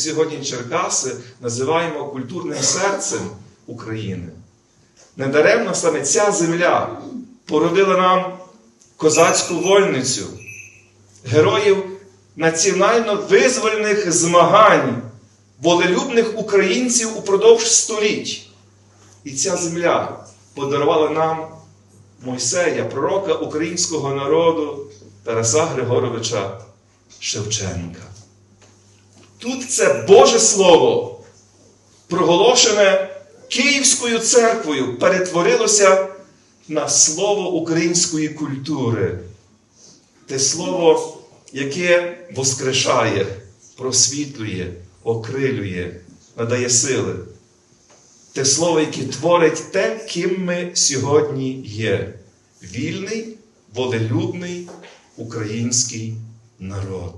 Сьогодні Черкаси називаємо культурним серцем України. Недаремно саме ця земля породила нам козацьку вольницю, героїв національно-визвольних змагань, волелюбних українців упродовж століть. І ця земля подарувала нам Мойсея, пророка українського народу Тараса Григоровича Шевченка. Тут це Боже Слово, проголошене Київською церквою, перетворилося на слово української культури. Те слово, яке воскрешає, просвітлює, окрилює, надає сили. Те слово, яке творить те, ким ми сьогодні є. Вільний, волелюбний український народ.